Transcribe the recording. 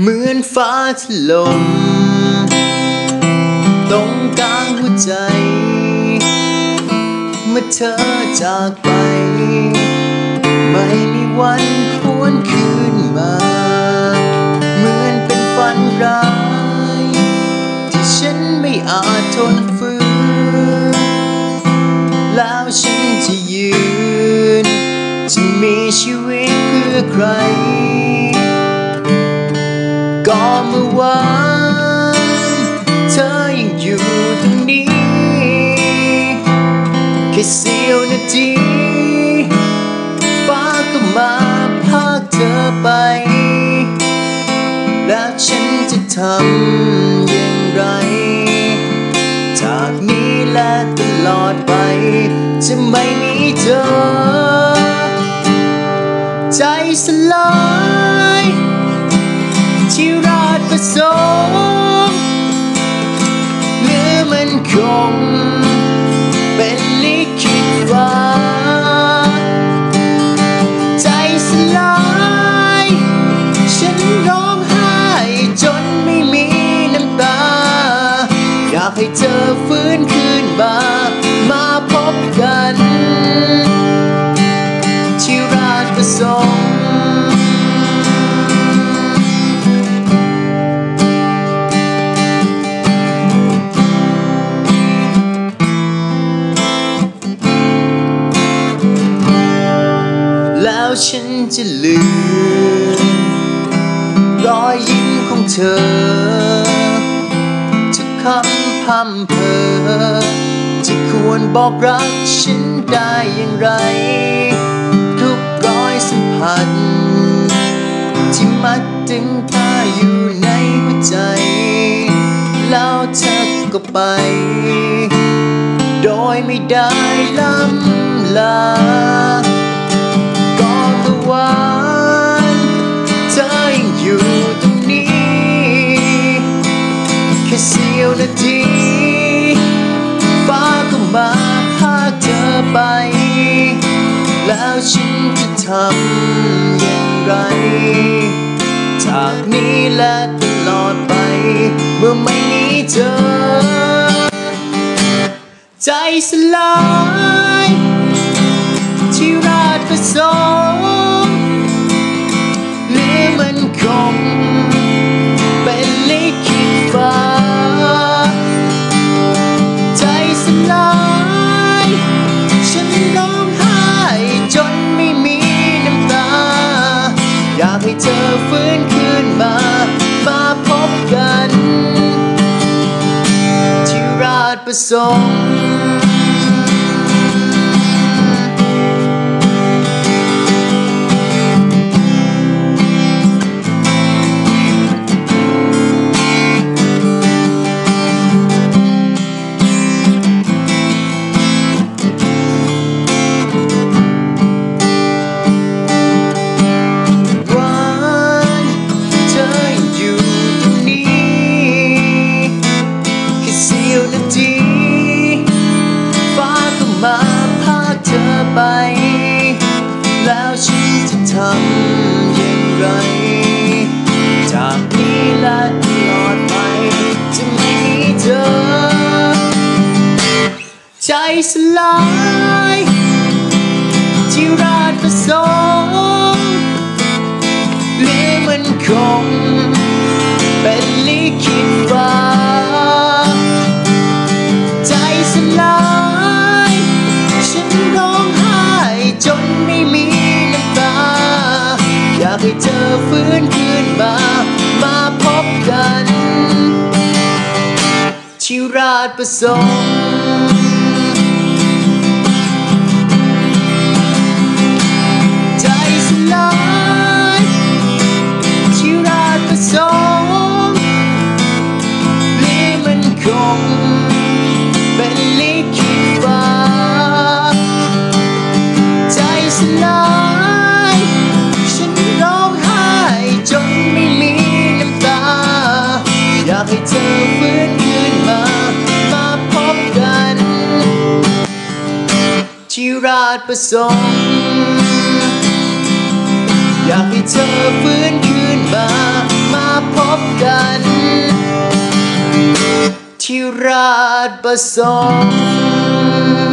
เหมือนฟ้าถล่มตรงกลางหัวใจ เมื่อเธอจากไป ไม่มีวันหวนคืนมา เหมือนเป็นฝันร้าย ที่ฉันไม่อาจทนฝืนแล้วฉันจะยืน จะมีชีวิตเพื่อใคร ก็เมื่อวานเธอยังอยู่ตรงนี้แค่เสี้ยวนาทีฟ้าก็มาพากเธอไป แล้วฉันจะทำอย่างไร จากนี้และตลอดไป จะไม่มีเธอ ใจสลาย ให้เธอฟื้นคืนมา มาพบกัน ที่ราชประสงค์แล้วฉันจะลืมรอยยิ้มของเธอทุกคำ พำเพอที่ควรบอกรักฉันได้อย่างไร ทุกร้อยสัมพันธ์ที่มัดตึงตาอยู่ในหัวใจ แล้วเธอก็ไป โดยไม่ได้ล้ำลา ไป แล้วฉันจะทำอย่างไร จากนี้และตลอดไป เมื่อไม่มีเธอ ใจสลาย ที่ราดผสง ราชประสง ใจสลายที่ราชประสงค์หรือมันคงเป็นลิขิตฟ้าใจสลายฉันร้องไห้จนไม่มีน้ำตา อยากให้เธอฟื้นคืนมา มาพบกัน ที่ราชประสง ฟื้นคืนมา มาพบกัน ที่ราชประสงค์อยากให้เธอฟื้นคืนมา มาพบกัน ที่ราชประสงค์